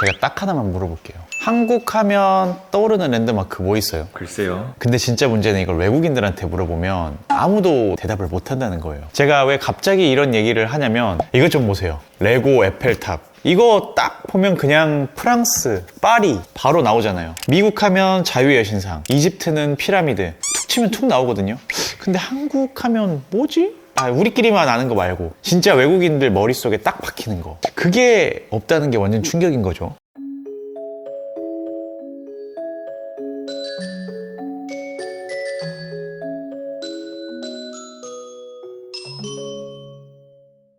제가 딱 하나만 물어볼게요. 한국 하면 떠오르는 랜드마크 뭐 있어요? 글쎄요. 근데 진짜 문제는 이걸 외국인들한테 물어보면 아무도 대답을 못 한다는 거예요. 제가 왜 갑자기 이런 얘기를 하냐면 이것 좀 보세요. 레고 에펠탑. 이거 딱 보면 그냥 프랑스, 파리 바로 나오잖아요. 미국 하면 자유의 여신상, 이집트는 피라미드. 툭 치면 툭 나오거든요. 근데 한국 하면 뭐지? 아, 우리끼리만 아는 거 말고 진짜 외국인들 머릿속에 딱 박히는 거. 그게 없다는 게 완전 충격인 거죠.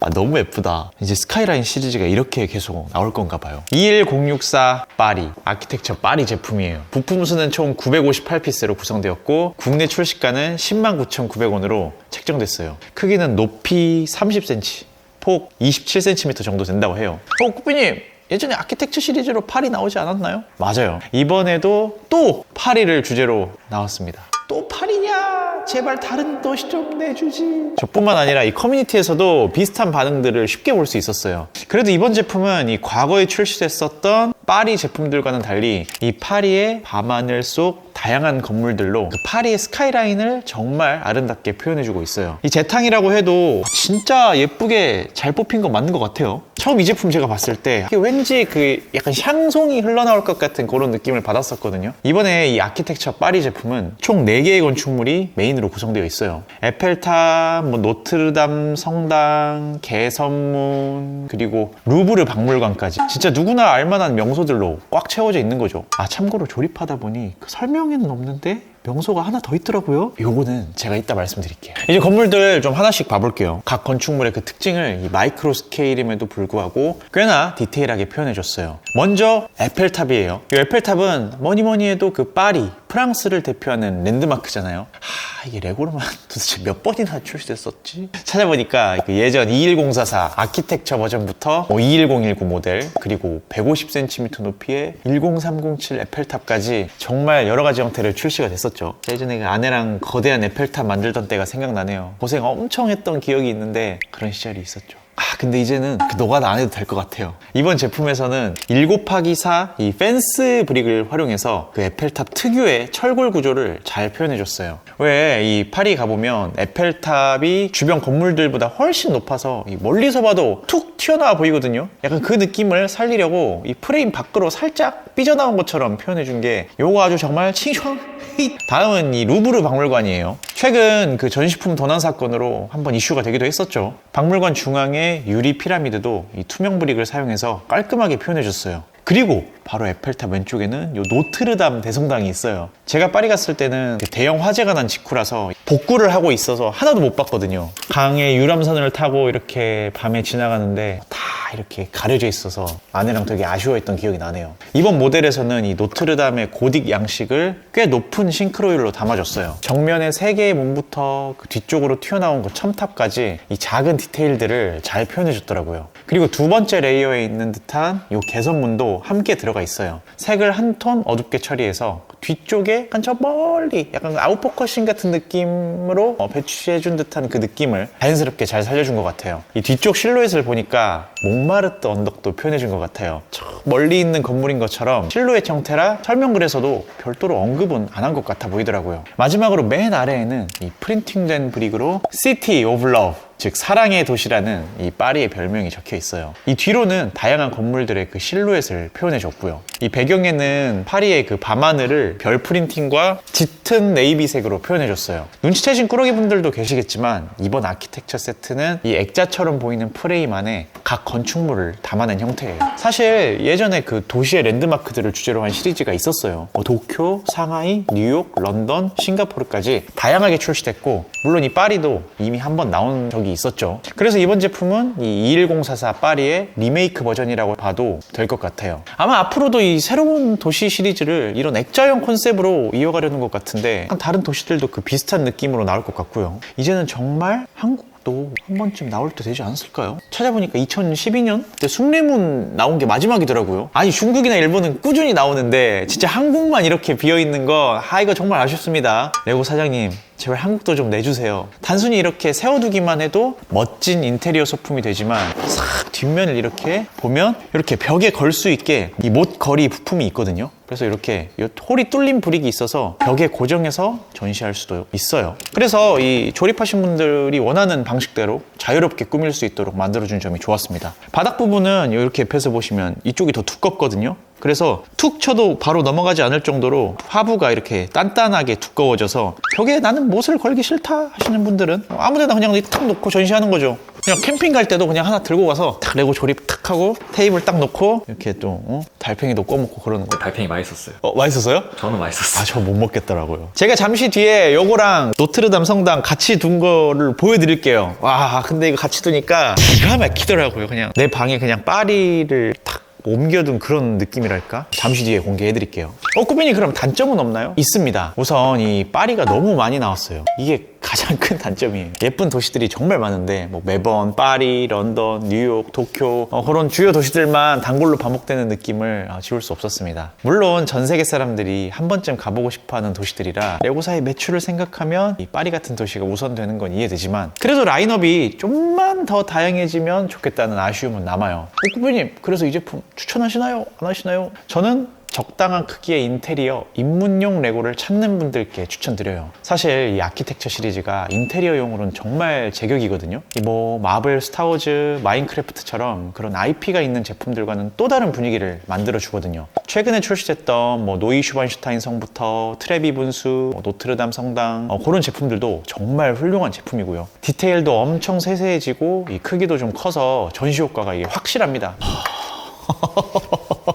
아, 너무 예쁘다. 이제 스카이라인 시리즈가 이렇게 계속 나올 건가 봐요. 21064 파리, 아키텍처 파리 제품이에요. 부품 수는 총 958피스로 구성되었고, 국내 출시가는 109,900원으로 책정됐어요. 크기는 높이 30cm, 폭 27cm 정도 된다고 해요. 어, 꾸삐님! 예전에 아키텍처 시리즈로 파리 나오지 않았나요? 맞아요. 이번에도 또 파리를 주제로 나왔습니다. 또 파리냐? 제발 다른 도시 좀 내주지. 저뿐만 아니라 이 커뮤니티에서도 비슷한 반응들을 쉽게 볼 수 있었어요. 그래도 이번 제품은 이 과거에 출시됐었던 파리 제품들과는 달리 이 파리의 밤하늘 속 다양한 건물들로 그 파리의 스카이라인을 정말 아름답게 표현해주고 있어요. 이 재탕이라고 해도 진짜 예쁘게 잘 뽑힌 거 맞는 것 같아요. 처음 이 제품 제가 봤을 때 왠지 그 약간 향송이 흘러나올 것 같은 그런 느낌을 받았었거든요. 이번에 이 아키텍처 파리 제품은 총 4개의 건축물이 메인으로 구성되어 있어요. 에펠탑, 뭐 노트르담 성당, 개선문, 그리고 루브르 박물관까지 진짜 누구나 알만한 명소 들로 꽉 채워져 있는 거죠. 아 참고로 조립하다 보니 그 설명에는 없는데 명소가 하나 더 있더라고요. 요거는 제가 이따 말씀드릴게요. 이제 건물들 좀 하나씩 봐볼게요. 각 건축물의 그 특징을 이 마이크로 스케일임에도 불구하고 꽤나 디테일하게 표현해줬어요. 먼저 에펠탑이에요. 이 에펠탑은 뭐니 뭐니 해도 그 파리, 프랑스를 대표하는 랜드마크잖아요. 하, 이게 레고로만 도대체 몇 번이나 출시됐었지? 찾아보니까 그 예전 21044 아키텍처 버전부터 뭐 21019 모델 그리고 150cm 높이의 10307 에펠탑까지 정말 여러 가지 형태를 출시가 됐었죠. 예전에 그 아내랑 거대한 에펠탑 만들던 때가 생각나네요. 고생 엄청 했던 기억이 있는데 그런 시절이 있었죠. 아 근데 이제는 그 노가다 안 해도 될 것 같아요. 이번 제품에서는 7 곱하기 4 이 펜스 브릭을 활용해서 그 에펠탑 특유의 철골 구조를 잘 표현해 줬어요. 왜 이 파리 가보면 에펠탑이 주변 건물들보다 훨씬 높아서 이 멀리서 봐도 툭 튀어나와 보이거든요. 약간 그 느낌을 살리려고 이 프레임 밖으로 살짝 삐져나온 것처럼 표현해 준 게 요거 아주 정말 칭찬 다음은 이 루브르 박물관이에요. 최근 그 전시품 도난 사건으로 한번 이슈가 되기도 했었죠. 박물관 중앙에 유리 피라미드도 이 투명 브릭을 사용해서 깔끔하게 표현해 줬어요. 그리고 바로 에펠탑 왼쪽에는 요 노트르담 대성당이 있어요. 제가 파리 갔을 때는 그 대형 화재가 난 직후라서 복구를 하고 있어서 하나도 못 봤거든요. 강의 유람선을 타고 이렇게 밤에 지나가는데 다 이렇게 가려져 있어서 아내랑 되게 아쉬워했던 기억이 나네요. 이번 모델에서는 이 노트르담의 고딕 양식을 꽤 높은 싱크로율로 담아줬어요. 정면에 세 개의 문부터 그 뒤쪽으로 튀어나온 그 첨탑까지 이 작은 디테일들을 잘 표현해줬더라고요. 그리고 두 번째 레이어에 있는 듯한 이 개선문도 함께 들어가 있어요. 색을 한 톤 어둡게 처리해서 뒤쪽에 약간 저 멀리 약간 아웃포커싱 같은 느낌으로 어, 배치해준 듯한 그 느낌을 자연스럽게 잘 살려준 것 같아요. 이 뒤쪽 실루엣을 보니까 몽마르트 언덕도 표현해준 것 같아요. 저 멀리 있는 건물인 것처럼 실루엣 형태라 설명글에서도 별도로 언급은 안 한 것 같아 보이더라고요. 마지막으로 맨 아래에는 이 프린팅된 브릭으로 City of Love 즉 사랑의 도시라는 이 파리의 별명이 적혀 있어요. 이 뒤로는 다양한 건물들의 그 실루엣을 표현해 줬고요. 이 배경에는 파리의 그 밤하늘을 별 프린팅과 짙은 네이비색으로 표현해 줬어요. 눈치채신 꾸러기 분들도 계시겠지만 이번 아키텍처 세트는 이 액자처럼 보이는 프레임 안에 각 건축물을 담아낸 형태예요. 사실 예전에 그 도시의 랜드마크들을 주제로 한 시리즈가 있었어요. 뭐 도쿄, 상하이, 뉴욕, 런던, 싱가포르까지 다양하게 출시됐고 물론 이 파리도 이미 한 번 나온 적이 있었죠. 그래서 이번 제품은 이 21044 파리의 리메이크 버전이라고 봐도 될 것 같아요. 아마 앞으로도 이 새로운 도시 시리즈를 이런 액자형 컨셉으로 이어가려는 것 같은데 다른 도시들도 그 비슷한 느낌으로 나올 것 같고요. 이제는 정말 한국 또한 번쯤 나올 때 되지 않았을까요? 찾아보니까 2012년 때 숭례문 나온 게 마지막이더라고요. 아니 중국이나 일본은 꾸준히 나오는데 진짜 한국만 이렇게 비어 있는 거, 아 이거 정말 아쉽습니다. 레고 사장님 제발 한국도 좀 내주세요. 단순히 이렇게 세워두기만 해도 멋진 인테리어 소품이 되지만 싹 뒷면을 이렇게 보면 이렇게 벽에 걸 수 있게 이 못걸이 부품이 있거든요. 그래서 이렇게 이 홀이 뚫린 브릭이 있어서 벽에 고정해서 전시할 수도 있어요. 그래서 이 조립하신 분들이 원하는 방식대로 자유롭게 꾸밀 수 있도록 만들어준 점이 좋았습니다. 바닥 부분은 이렇게 옆에서 보시면 이쪽이 더 두껍거든요. 그래서 툭 쳐도 바로 넘어가지 않을 정도로 하부가 이렇게 단단하게 두꺼워져서 벽에 나는 못을 걸기 싫다 하시는 분들은 아무데나 그냥 탁 놓고 전시하는 거죠. 그냥 캠핑 갈 때도 그냥 하나 들고 가서 탁 레고 조립 탁 하고 테이블 딱 놓고 이렇게 또 어? 달팽이도 꺼먹고 그러는 거. 달팽이 맛있었어요. 어, 맛있었어요? 저는 맛있었어요. 아, 저 못 먹겠더라고요. 제가 잠시 뒤에 요거랑 노트르담 성당 같이 둔 거를 보여드릴게요. 와, 근데 이거 같이 두니까 기가 막히더라고요. 그냥 내 방에 그냥 파리를 탁 옮겨둔 그런 느낌이랄까? 잠시 뒤에 공개해드릴게요. 어, 꾸빈이 그럼 단점은 없나요? 있습니다. 우선 이 파리가 너무 많이 나왔어요. 이게 가장 큰 단점이에요. 예쁜 도시들이 정말 많은데 뭐 매번 파리, 런던, 뉴욕, 도쿄 어, 그런 주요 도시들만 단골로 반복되는 느낌을 아, 지울 수 없었습니다. 물론 전 세계 사람들이 한 번쯤 가보고 싶어하는 도시들이라 레고사의 매출을 생각하면 이 파리 같은 도시가 우선되는 건 이해되지만 그래도 라인업이 좀만 더 다양해지면 좋겠다는 아쉬움은 남아요. 어, 꾸비님 그래서 이 제품 추천하시나요? 안 하시나요? 저는 적당한 크기의 인테리어, 입문용 레고를 찾는 분들께 추천드려요. 사실 이 아키텍처 시리즈가 인테리어용으로는 정말 제격이거든요. 이뭐 마블, 스타워즈, 마인크래프트처럼 그런 IP가 있는 제품들과는 또 다른 분위기를 만들어 주거든요. 최근에 출시됐던 뭐 노이 슈반슈타인 성부터 트레비 분수, 뭐 노트르담 성당 어, 그런 제품들도 정말 훌륭한 제품이고요. 디테일도 엄청 세세해지고 이 크기도 좀 커서 전시 효과가 확실합니다.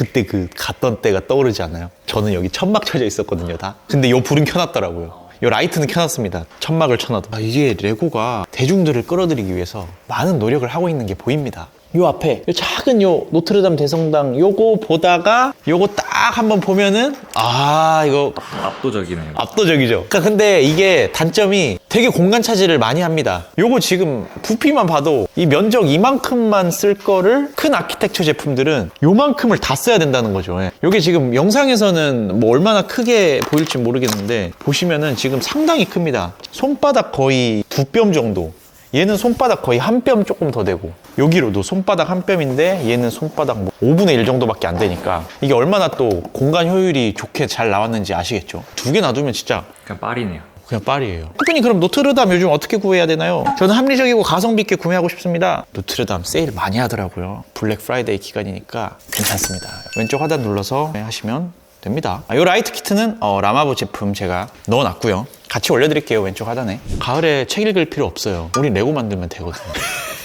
그때 그 갔던 때가 떠오르지 않아요? 저는 여기 천막 쳐져 있었거든요, 다. 근데 요 불은 켜놨더라고요. 요 라이트는 켜놨습니다. 천막을 쳐놔도. 아, 이게 레고가 대중들을 끌어들이기 위해서 많은 노력을 하고 있는 게 보입니다. 요 앞에 요 작은 요 노트르담 대성당 요거 보다가 요거 딱 한번 보면은 아 이거 압도적이네요. 압도적이죠. 그러니까 근데 이게 단점이 되게 공간 차지를 많이 합니다. 요거 지금 부피만 봐도 이 면적 이만큼만 쓸 거를 큰 아키텍처 제품들은 요만큼을 다 써야 된다는 거죠. 예. 요게 지금 영상에서는 뭐 얼마나 크게 보일지 모르겠는데 보시면은 지금 상당히 큽니다. 손바닥 거의 두 뼘 정도. 얘는 손바닥 거의 한 뼘 조금 더 되고 여기로도 손바닥 한 뼘인데 얘는 손바닥 뭐 5분의 1 정도밖에 안 되니까 이게 얼마나 또 공간 효율이 좋게 잘 나왔는지 아시겠죠? 두 개 놔두면 진짜 그냥 파리네요. 그냥 파리예요. 쿠빈이 그럼 노트르담 요즘 어떻게 구해야 되나요? 저는 합리적이고 가성비 있게 구매하고 싶습니다. 노트르담 세일 많이 하더라고요. 블랙 프라이데이 기간이니까 괜찮습니다. 왼쪽 하단 눌러서 하시면 됩니다. 이 라이트 키트는 어, 라마보 제품 제가 넣어놨고요. 같이 올려드릴게요 왼쪽 하단에. 가을에 책 읽을 필요 없어요. 우리 레고 만들면 되거든요.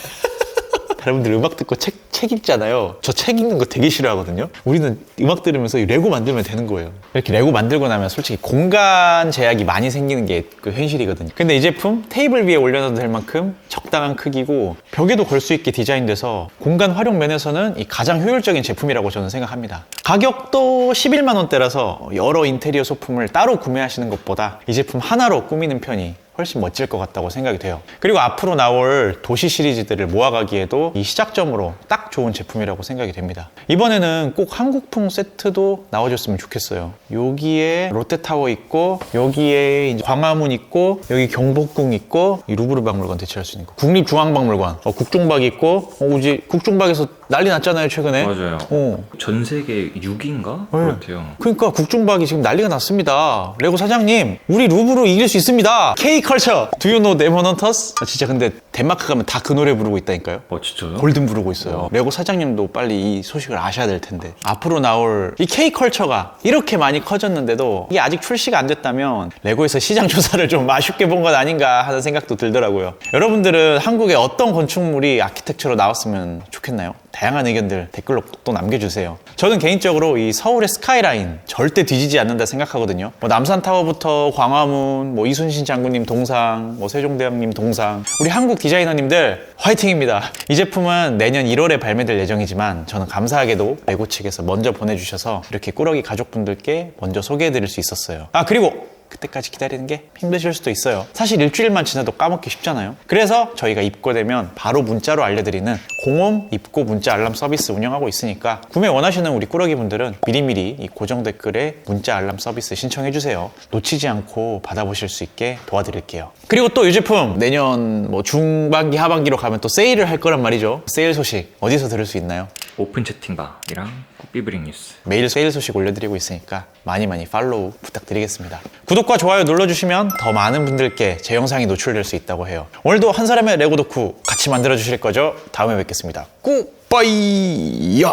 여러분들 음악 듣고 책, 책 읽잖아요. 저 책 읽는 거 되게 싫어하거든요. 우리는 음악 들으면서 이 레고 만들면 되는 거예요. 이렇게 레고 만들고 나면 솔직히 공간 제약이 많이 생기는 게 그 현실이거든요. 근데 이 제품 테이블 위에 올려놔도 될 만큼 적당한 크기고 벽에도 걸 수 있게 디자인돼서 공간 활용 면에서는 이 가장 효율적인 제품이라고 저는 생각합니다. 가격도 11만 원대라서 여러 인테리어 소품을 따로 구매하시는 것보다 이 제품 하나로 꾸미는 편이 훨씬 멋질 것 같다고 생각이 돼요. 그리고 앞으로 나올 도시 시리즈들을 모아가기에도 이 시작점으로 딱 좋은 제품이라고 생각이 됩니다. 이번에는 꼭 한국풍 세트도 나와줬으면 좋겠어요. 여기에 롯데타워 있고, 여기에 광화문 있고, 여기 경복궁 있고, 이 루브르 박물관 대체할 수 있는 거. 국립중앙박물관, 어, 국종박 있고, 어, 이제 국종박에서 난리 났잖아요, 최근에. 맞아요. 어. 전 세계 6인가? 그렇대요. 그러니까 국중박이 지금 난리가 났습니다. 레고 사장님, 우리 루브로 이길 수 있습니다. K 컬처. Do you know Demon Hunters? 아, 진짜 근데 덴마크 가면 다 그 노래 부르고 있다니까요. 어 진짜요? 골든 부르고 있어요. 레고 사장님도 빨리 이 소식을 아셔야 될 텐데. 앞으로 나올 이 K 컬처가 이렇게 많이 커졌는데도 이게 아직 출시가 안 됐다면 레고에서 시장 조사를 좀 아쉽게 본 건 아닌가 하는 생각도 들더라고요. 여러분들은 한국에 어떤 건축물이 아키텍처로 나왔으면 좋겠나요? 다양한 의견들 댓글로 또 남겨주세요. 저는 개인적으로 이 서울의 스카이라인 절대 뒤지지 않는다 생각하거든요. 뭐 남산타워부터 광화문, 뭐 이순신 장군님 동상, 뭐 세종대왕님 동상, 우리 한국 디자이너님들 화이팅입니다. 이 제품은 내년 1월에 발매될 예정이지만 저는 감사하게도 레고 측에서 먼저 보내주셔서 이렇게 꾸러기 가족분들께 먼저 소개해드릴 수 있었어요. 아 그리고 그때까지 기다리는 게 힘드실 수도 있어요. 사실 일주일만 지나도 까먹기 쉽잖아요. 그래서 저희가 입고되면 바로 문자로 알려드리는 공홈 입고 문자 알람 서비스 운영하고 있으니까 구매 원하시는 우리 꾸러기 분들은 미리미리 이 고정 댓글에 문자 알람 서비스 신청해주세요. 놓치지 않고 받아보실 수 있게 도와드릴게요. 그리고 또 이 제품 내년 뭐 중반기 하반기로 가면 또 세일을 할 거란 말이죠. 세일 소식 어디서 들을 수 있나요? 오픈 채팅방이랑 삐브링 뉴스. 매일 세일 소식 올려드리고 있으니까 많이 많이 팔로우 부탁드리겠습니다. 구독과 좋아요 눌러주시면 더 많은 분들께 제 영상이 노출될 수 있다고 해요. 오늘도 한 사람의 레고 덕후 같이 만들어 주실 거죠? 다음에 뵙겠습니다. 꾸 빠이야.